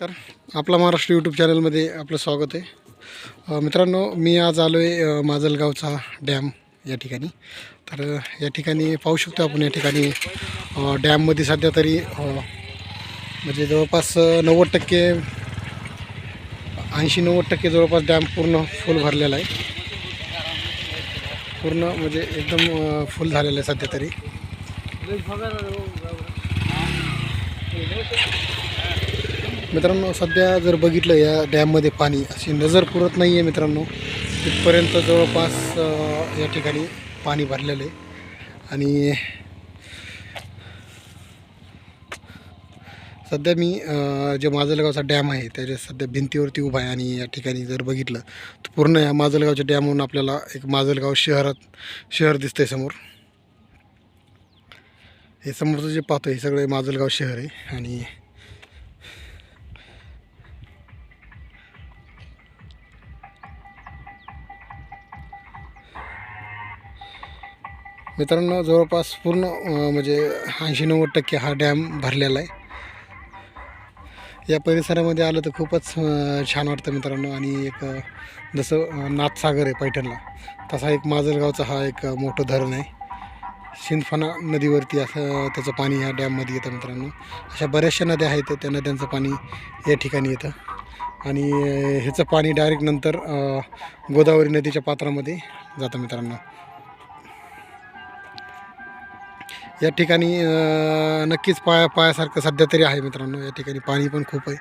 तर आपला महाराष्ट्र यूट्यूब चॅनलमध्ये आपलं स्वागत आहे. मित्रांनो मी आज आलो आहे माजलगावचा डॅम या ठिकाणी. तर या ठिकाणी पाहू शकतो आपण या ठिकाणी डॅममध्ये सध्या तरी म्हणजे जवळपास नव्वद टक्के ऐंशी नव्वद टक्के जवळपास डॅम पूर्ण फुल भरलेला आहे. पूर्ण म्हणजे एकदम फुल झालेलं आहे सध्या तरी. मित्रांनो सध्या जर बघितलं या डॅममध्ये पाणी अशी नजर पुरत नाही आहे मित्रांनो. तिथपर्यंत जवळपास या ठिकाणी पाणी भरलेलं आहे. आणि सध्या मी जे माजलगावचा डॅम आहे त्याच्या सध्या भिंतीवरती उभा आहे आणि या ठिकाणी जर बघितलं तर पूर्ण या माजलगावच्या डॅमवरून आपल्याला एक माजलगाव शहरात शहर दिसतंय समोर. हे समोरचं जे पाहतो हे सगळं माजलगाव शहर आहे. आणि मित्रांनो जवळपास पूर्ण म्हणजे ऐंशी नव्वद टक्के हा डॅम भरलेला आहे. या परिसरामध्ये आलं तर खूपच छान वाटतं मित्रांनो. आणि एक जसं नाथसागर आहे पैठणला तसा एक माजलगावचा हा एक मोठं धरण आहे. शिंदफणा नदीवरती असं त्याचं पाणी ह्या डॅममध्ये येतं मित्रांनो. अशा बऱ्याचशा नद्या आहेत त्या नद्यांचं पाणी या ठिकाणी येतं. आणि ह्याचं पाणी डायरेक्ट नंतर गोदावरी नदीच्या पात्रामध्ये जातं मित्रांनो. या ठिकाणी नक्कीच पाया पायासारखं सध्या तरी आहे मित्रांनो. या ठिकाणी पाणी पण खूप आहे.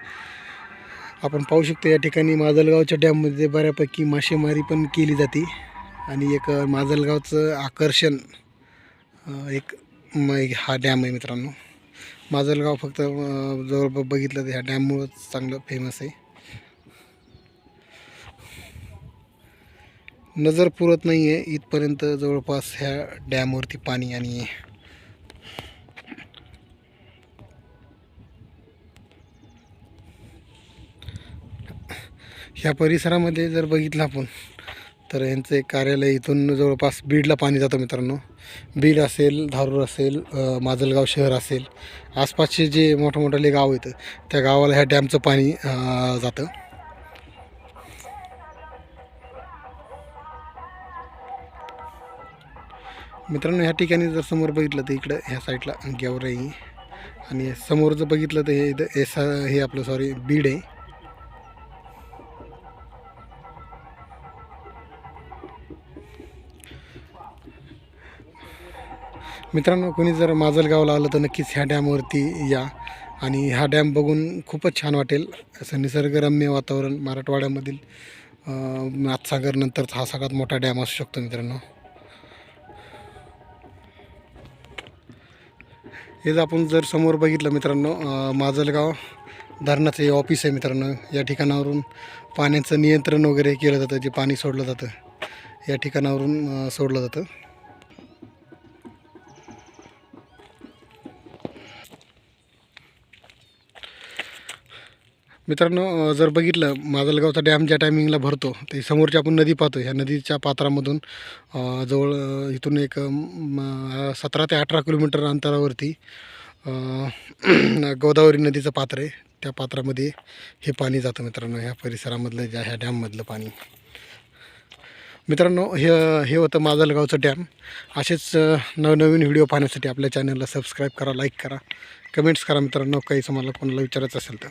आपण पाहू शकतो या ठिकाणी माजलगावच्या डॅममध्ये बऱ्यापैकी मासेमारी पण केली जाते. आणि एक माजलगावचं आकर्षण एक म- एक हा डॅम आहे मित्रांनो. माजलगाव फक्त जवळपास जवळ बघितलं तर ह्या डॅममुळंच चांगलं फेमस आहे. नजर पुरत नाही आहे इथपर्यंत जवळपास ह्या डॅमवरती पाणी आणि ह्या परिसरामध्ये जर बघितलं आपण तर यांचं एक कार्यालय इथून जवळपास बीडला पाणी जातं मित्रांनो. बीड असेल धारूर असेल माजलगाव शहर असेल. आसपासचे जे मोठमोठाले गाव आहेत त्या गावाला ह्या डॅमचं पाणी जातं. मित्रांनो ह्या ठिकाणी जर समोर बघितलं तर इकडं ह्या साईडला गेवराई आणि समोर जर बघितलं तर हे इथं एस हे आपलं सॉरी बीड आहे. मित्रांनो कोणी जर माजलगावला आलं तर नक्कीच ह्या डॅमवरती या. आणि हा डॅम बघून खूपच छान वाटेल. असं निसर्गरम्य वातावरण मराठवाड्यामधील नाथसागरनंतरचा हा सगळ्यात मोठा डॅम असू शकतो मित्रांनो. हे जर आपण जर समोर बघितलं मित्रांनो माजलगाव धरणाचं हे ऑफिस आहे मित्रांनो. या ठिकाणावरून पाण्याचं नियंत्रण वगैरे केलं जातं जे पाणी सोडलं जातं. या ठिकाणावरून सोडलं जातं. मित्रांनो जर बघितलं माजलगावचा डॅम ज्या टायमिंगला भरतो ते समोरची आपण नदी पाहतो. ह्या नदीच्या पात्रामधून जवळ इथून एक सतरा ते अठरा किलोमीटर अंतरावरती गोदावरी नदीचं पात्र आहे. त्या पात्रामध्ये हे पाणी जातं मित्रांनो ह्या परिसरामधलं ज्या ह्या डॅममधलं पाणी. मित्रांनो हे हे होतं माजलगावचं डॅम. असेच नवनवीन व्हिडिओ पाहण्यासाठी आपल्या चॅनलला सबस्क्राईब करा लाईक करा. कमेंट्स करा मित्रांनो काही तुम्हाला कोणाला विचारायचं असेल तर.